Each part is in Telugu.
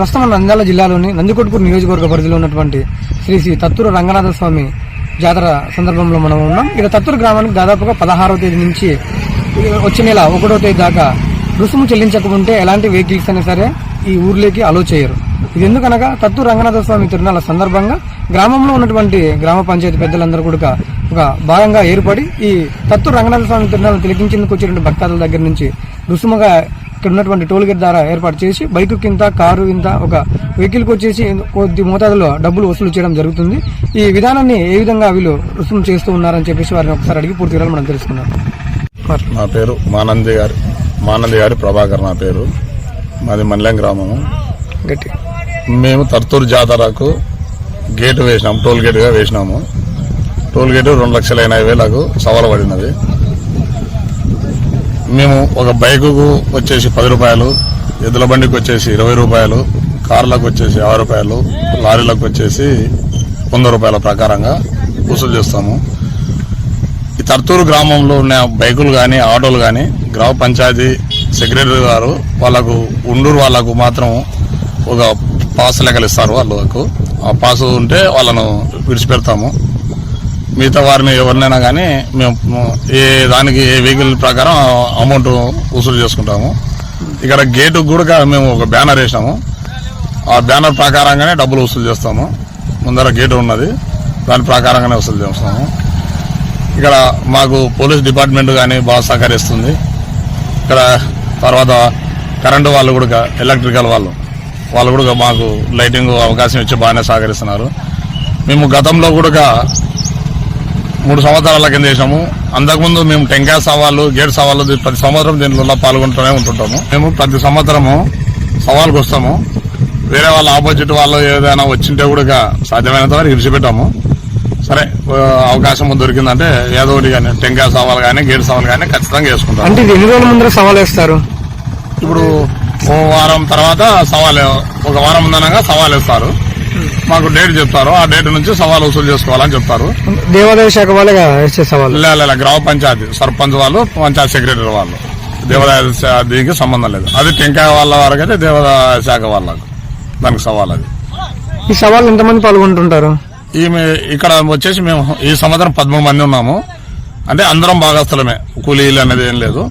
ప్రస్తుతం నంద్యాల జిల్లాలోని నందికొట్కూరు నియోజకవర్గ పరిధిలో ఉన్నటువంటి శ్రీ శ్రీ తత్తూరు రంగనాథ స్వామి జాతర సందర్భంలో మనం ఉన్నాం. ఇక తత్తూరు గ్రామానికి దాదాపుగా పదహారవ తేదీ నుంచి వచ్చే నెల ఒకటో తేదీ దాకా రుసుము చెల్లించకుంటే ఎలాంటి వెహికల్స్ అయినా సరే ఈ ఊర్లోకి అలో చేయరు. ఇది ఎందుకనగా తత్తూరు రంగనాథ స్వామి తిరునాళ్ళ సందర్భంగా గ్రామంలో ఉన్నటువంటి గ్రామ పంచాయతీ పెద్దలందరూ కూడా ఒక భాగంగా ఏర్పడి ఈ తత్తూరు రంగనాథ స్వామి తిరునాళ్ళను తిలకించేందుకు వచ్చినటువంటి భక్తాదుల దగ్గర నుంచి రుసుముగా ఇక్కడ ఉన్నటువంటి టోల్ గేట్ ద్వారా ఏర్పాటు చేసి బైక్ కింద కారు ఇంత ఒక వెహికల్కి వచ్చేసి కొద్ది మోతాదులో డబ్బులు వసూలు చేయడం జరుగుతుంది. ఈ విధానాన్ని ఏ విధంగా వీళ్ళు రుసుము చేస్తూ ఉన్నారని చెప్పేసి వారిని ఒకసారి అడిగి పూర్తి వివరాలు మనం తెలుసుకున్నాం నా పేరు మానంది గారి. మానంది గారి ప్రభాకర్ నా పేరు. మాది మల్లెం గ్రామము. గట్టి. మేము తర్తూరు జాతరకు గేటు వేసినాం టోల్ గేటుగా వేసినాము. టోల్ గేటు రెండు లక్షల ఎనభై వేలకు సవాలు పడినది. మేము ఒక బైకుకు వచ్చేసి పది రూపాయలు ఎద్దుల బండికి వచ్చేసి ఇరవై రూపాయలు కార్లకు వచ్చేసి ఆరు రూపాయలు లారీలకు వచ్చేసి వంద రూపాయల ప్రకారంగా వసూలు చేస్తాము. ఈ తర్తూరు గ్రామంలో ఉన్న బైకులు కానీ ఆటోలు కానీ గ్రామ పంచాయతీ సెక్రటరీ గారు వాళ్ళకు ఉండూరు వాళ్ళకు మాత్రం ఒక పాస్ లెక్కలు ఇస్తారు వాళ్ళకు ఆ పాస్ ఉంటే వాళ్ళను విడిచిపెడతాము. మిగతా వారిని ఎవరినైనా కానీ మేము ఏ దానికి ఏ వెహికల్ ప్రకారం అమౌంట్ వసూలు చేసుకుంటాము. ఇక్కడ గేటు కూడా మేము ఒక బ్యానర్ వేసినాము ఆ బ్యానర్ ప్రకారంగానే డబ్బులు వసూలు చేస్తాము. ముందర గేటు ఉన్నది. దాని ప్రకారంగానే వసూలు చేస్తాము. ఇక్కడ మాకు పోలీస్ డిపార్ట్మెంట్ కానీ బాగా సహకరిస్తుంది. ఇక్కడ తర్వాత కరెంటు వాళ్ళు కూడా ఎలక్ట్రికల్ వాళ్ళు వాళ్ళు కూడా మాకు లైటింగ్ అవకాశం ఇచ్చి బాగానే సహకరిస్తున్నారు. మేము గతంలో కూడా మూడు సంవత్సరాల కింద చేసాము అంతకుముందు మేము టెంకాయ సవాళ్ళు గేట్ సవాళ్ళు ప్రతి సంవత్సరం దీనిలో పాల్గొంటూనే ఉంటుంటాము. మేము ప్రతి సంవత్సరము సవాల్కి వస్తాము. వేరే వాళ్ళ ఆపోజిట్ వాళ్ళు ఏదైనా వచ్చింటే కూడా సాధ్యమైనంత వరకు విడిచిపెట్టాము. సరే అవకాశం దొరికిందంటే ఏదో ఒకటి కానీ టెంకాయ సవాల్ కానీ గేట్ సవాల్ కానీ ఖచ్చితంగా వేసుకుంటాం అంటే ఇది ఎన్ని రోజుల ముందర సవాల్ వేస్తారు? ఇప్పుడు ఓ వారం తర్వాత సవాల్ ఒక వారం ఉందనగా సవాల్ వేస్తారు. మాకు డేట్ చెప్తారు. ఆ డేట్ నుంచి సవాల్ వసూలు చేసుకోవాలని చెప్తారు. దేవాదాయ శాఖ వాళ్ళే సవాల్? లే లే, లే, గ్రామ పంచాయతీ సర్పంచ్ వాళ్ళు పంచాయతీ సెక్రటరీ వాళ్ళు. దేవాదాయ దీనికి సంబంధం లేదు. అది టెంకాయ వాళ్ళ వరకు అయితే దేవాదాయ శాఖ వాళ్ళకు. దానికి సవాల్ అది. ఈ సవాల్ ఎంతమంది పాల్గొంటుంటారు? ఈమె ఇక్కడ వచ్చేసి మేము ఈ సంవత్సరం పదమూడు మంది ఉన్నాము. అంటే అందరం భాగస్థలమే. కూలీలు అనేది ఏం లేదు.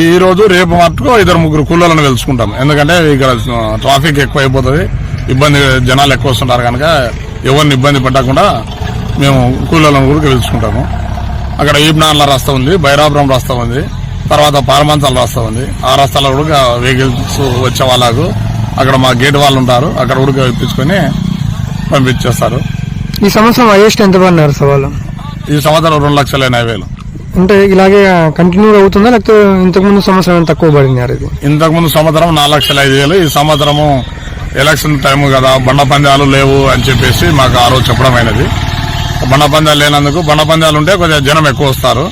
ఈ రోజు రేపు మటుకు ఇద్దరు ముగ్గురు కూలీలను వెలుచుకుంటాం ఎందుకంటే ఇక్కడ ట్రాఫిక్ ఎక్కువ అయిపోతుంది ఇబ్బంది జనాలు ఎక్కువ వస్తుంటారు కనుక ఎవరిని ఇబ్బంది పెట్టకుండా మేము కూలీలను కూడా వెలుచుకుంటాము అక్కడ ఈబ్నాన్ల రస్తా ఉంది బైరాపురం రస్తా ఉంది తర్వాత పారమంచాల రస్తా ఉంది. ఆ రస్తాలో కూడా వెహికల్స్ వచ్చే వాళ్ళకు అక్కడ మా గేట్ వాళ్ళు ఉంటారు అక్కడ కూడా ఇప్పించుకొని పంపించేస్తారు. ఈ సంవత్సరం హైయెస్ట్ ఎంత పడినారు సవాల్? ఈ సంవత్సరం రెండు లక్షల ఎనభై వేలు. అంటే ఇలాగే కంటిన్యూ అవుతుందా లేకపోతే ఇంతకుముందు సంవత్సరం తక్కువ పడినారు ఇది? ఇంతకు ముందు సంవత్సరం నాలుగు లక్షల ఐదు వేలు ఈ సంవత్సరము ఎలక్షన్ టైం కదా బండ పందాలు లేవు అని చెప్పేసి మాకు ఆ రోజు చెప్పడం అయినది. బండ పందాలు లేనందుకు బండ పందాలు ఉంటే కొద్దిగా జనం ఎక్కువ వస్తారు.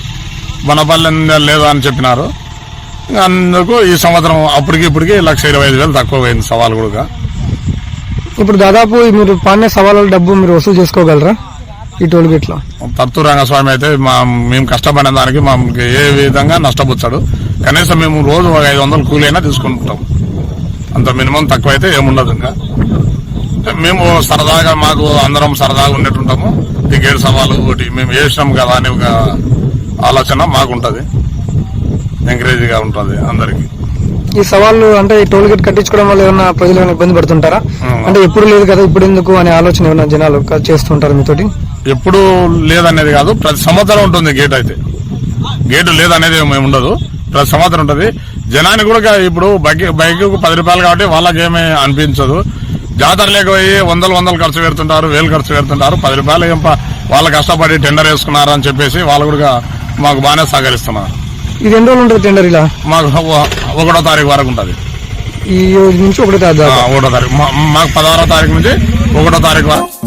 బండ పందాలు లేదు అని చెప్పినారు. అందుకు ఈ సంవత్సరం అప్పటికి ఇప్పటికి లక్ష ఇరవై ఐదు వేలు తక్కువ అయింది సవాల్ కూడా. ఇప్పుడు దాదాపు మీరు పాడిన సవాళ్ళ డబ్బు మీరు వసూలు చేసుకోగలరా? ఈ టోల్ గేట్లో తత్తు రంగస్వామి అయితే మా మేము కష్టపడిన దానికి మాకు ఏ విధంగా నష్టపోతాడు కనీసం మేము రోజు ఒక ఐదు వందలు కూలైనా తీసుకుంటాం. అంత మినిమం తక్కువ అయితే ఏముండదు ఇంకా. మేము సరదాగా మాకు అందరం సరదాగా ఉండేటుంటాము. గేడు సవాలు ఒకటి మేము వేసినాం కదా అనే ఒక ఆలోచన మాకుంటది. ఎంకరేజ్గా ఉంటుంది అందరికి. ఈ సవాళ్ళు అంటే ఈ టోల్ గేట్ కట్టించుకోవడం వల్ల ఏమైనా ప్రజలు ఏమైనా ఇబ్బంది పడుతుంటారా. అంటే ఎప్పుడు లేదు కదా ఇప్పుడు ఎందుకు అనే ఆలోచన ఏమైనా జనాలు చేస్తుంటారు మీతోటి? ఎప్పుడు లేదనేది కాదు ప్రతి సంవత్సరం ఉంటుంది గేట్ అయితే. గేటు లేదనేది ఏమి ఉండదు. ప్రతి సంవత్సరం ఉంటుంది. జనానికి కూడా ఇప్పుడు బైక్ బైక్ పది రూపాయలు కాబట్టి వాళ్ళకి ఏమీ అనిపించదు. జాతర లేకపోయి వందలు వందలు ఖర్చు పెడుతుంటారు వేలు ఖర్చు పెడుతుంటారు. పది రూపాయలు ఏం వాళ్ళు కష్టపడి టెండర్ వేసుకున్నారు అని చెప్పేసి వాళ్ళు కూడా మాకు బాగానే సహకరిస్తున్నారు. ఇది ఎన్ని రోజులు ఉంటుంది టెండర్ ఇలా? మాకు ఒక- ఒకటో తారీఖు వరకు ఉంటుంది. ఈ రోజు నుంచి ఒకటి ఒకటో తారీఖు. మాకు పదహారో తారీఖు నుంచి ఒకటో తారీఖు వరకు.